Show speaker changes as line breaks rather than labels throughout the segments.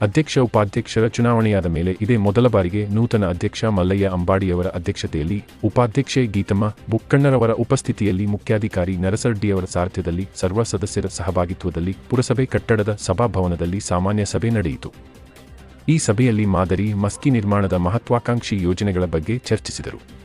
ಅಧ್ಯಕ್ಷ ಉಪಾಧ್ಯಕ್ಷರ ಚುನಾವಣೆಯಾದ ಮೇಲೆ ಇದೇ ಮೊದಲ ಬಾರಿಗೆ ನೂತನ ಅಧ್ಯಕ್ಷ ಮಲ್ಲಯ್ಯ ಅಂಬಾಡಿಯವರ ಅಧ್ಯಕ್ಷತೆಯಲ್ಲಿ ಉಪಾಧ್ಯಕ್ಷೆ ಗೀತಮ್ಮ, ಬುಕ್ಕಣ್ಣರವರ ಉಪಸ್ಥಿತಿಯಲ್ಲಿ ಮುಖ್ಯಾಧಿಕಾರಿ ನರಸಡ್ಡಿಯವರ ಸಾರಥ್ಯದಲ್ಲಿ ಸರ್ವ ಸದಸ್ಯರ ಸಹಭಾಗಿತ್ವದಲ್ಲಿ ಪುರಸಭೆ ಕಟ್ಟಡದ ಸಭಾಭವನದಲ್ಲಿ ಸಾಮಾನ್ಯ ಸಭೆ ನಡೆಯಿತು. ಈ ಸಭೆಯಲ್ಲಿ ಮಾದರಿ, ಮಸ್ಕಿ ನಿರ್ಮಾಣದ ಮಹತ್ವಾಕಾಂಕ್ಷಿ ಯೋಜನೆಗಳ ಬಗ್ಗೆ ಚರ್ಚಿಸಿದರು.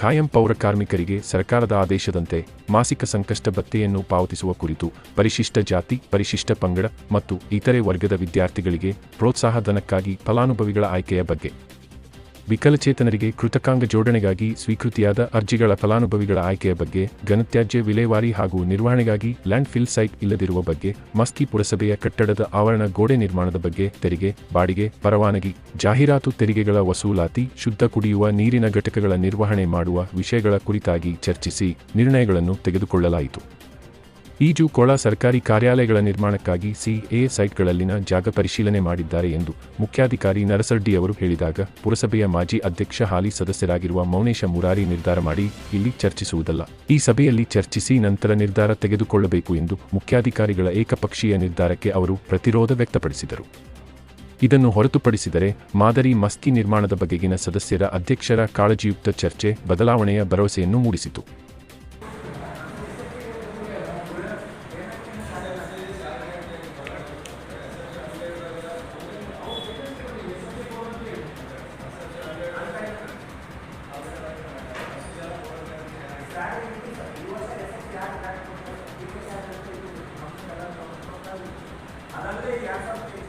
ಕಾಯಂ ಪೌರ ಕಾರ್ಮಿಕರಿಗೆ ಸರ್ಕಾರದ ಆದೇಶದಂತೆ ಮಾಸಿಕ ಸಂಕಷ್ಟ ಭತ್ತೆಯನ್ನು ಪಾವತಿಸುವ ಕುರಿತು ಪರಿಶಿಷ್ಟ ಜಾತಿ, ಪರಿಶಿಷ್ಟ ಪಂಗಡ ಮತ್ತು ಇತರೆ ವರ್ಗದ ವಿದ್ಯಾರ್ಥಿಗಳಿಗೆ ಪ್ರೋತ್ಸಾಹಧನಕ್ಕಾಗಿ ಫಲಾನುಭವಿಗಳ ಆಯ್ಕೆಯ ಬಗ್ಗೆ ವಿಕಲಚೇತನರಿಗೆ ಕೃತಕಾಂಗ ಜೋಡಣೆಗಾಗಿ ಸ್ವೀಕೃತಿಯಾದ ಅರ್ಜಿಗಳ ಫಲಾನುಭವಿಗಳ ಆಯ್ಕೆಯ ಬಗ್ಗೆ, ಘನತ್ಯಾಜ್ಯ ವಿಲೇವಾರಿ ಹಾಗೂ ನಿರ್ವಹಣೆಗಾಗಿ ಲ್ಯಾಂಡ್ ಫಿಲ್ ಸೈಟ್ ಇಲ್ಲದಿರುವ ಬಗ್ಗೆ, ಮಸ್ಕಿ ಪುರಸಭೆಯ ಕಟ್ಟಡದ ಆವರಣ ಗೋಡೆ ನಿರ್ಮಾಣದ ಬಗ್ಗೆ ತೆರಿಗೆ, ಬಾಡಿಗೆ, ಪರವಾನಗಿ, ಜಾಹೀರಾತು ತೆರಿಗೆಗಳ ವಸೂಲಾತಿ, ಶುದ್ಧ ಕುಡಿಯುವ ನೀರಿನ ಘಟಕಗಳ ನಿರ್ವಹಣೆ ಮಾಡುವ ವಿಷಯಗಳ ಕುರಿತಾಗಿ ಚರ್ಚಿಸಿ ನಿರ್ಣಯಗಳನ್ನು ತೆಗೆದುಕೊಳ್ಳಲಾಯಿತು. ಈಜು ಕೊಳ ಸರ್ಕಾರಿ ಕಾರ್ಯಾಲಯಗಳ ನಿರ್ಮಾಣಕ್ಕಾಗಿ ಸಿಎ ಸೈಟ್ಗಳಲ್ಲಿನ ಜಾಗ ಪರಿಶೀಲನೆ ಮಾಡಿದ್ದಾರೆ ಎಂದು ಮುಖ್ಯಾಧಿಕಾರಿ ನರಸಡ್ಡಿಯವರು ಹೇಳಿದಾಗ ಪುರಸಭೆಯ ಮಾಜಿ ಅಧ್ಯಕ್ಷ ಹಾಲಿ ಸದಸ್ಯರಾಗಿರುವ ಮೌನೇಶ ಮುರಾರಿ ನಿರ್ಧಾರ ಮಾಡಿ ಇಲ್ಲಿ ಚರ್ಚಿಸುವುದಲ್ಲ. ಈ ಸಭೆಯಲ್ಲಿ ಚರ್ಚಿಸಿ ನಂತರ ನಿರ್ಧಾರ ತೆಗೆದುಕೊಳ್ಳಬೇಕು ಎಂದು ಮುಖ್ಯಾಧಿಕಾರಿಗಳ ಏಕಪಕ್ಷೀಯ ನಿರ್ಧಾರಕ್ಕೆ ಅವರು ಪ್ರತಿರೋಧ ವ್ಯಕ್ತಪಡಿಸಿದರು. ಇದನ್ನು ಹೊರತುಪಡಿಸಿದರೆ ಮಾದರಿ ಮಸ್ಕಿ ನಿರ್ಮಾಣದ ಬಗೆಗಿನ ಸದಸ್ಯರ ಅಧ್ಯಕ್ಷರ ಕಾಳಜಿಯುಕ್ತ ಚರ್ಚೆ, ಬದಲಾವಣೆಯ ಭರವಸೆಯನ್ನು ಮೂಡಿಸಿತು. ಅದಂದ್ರೆ ಈ ಸಾವಿರದ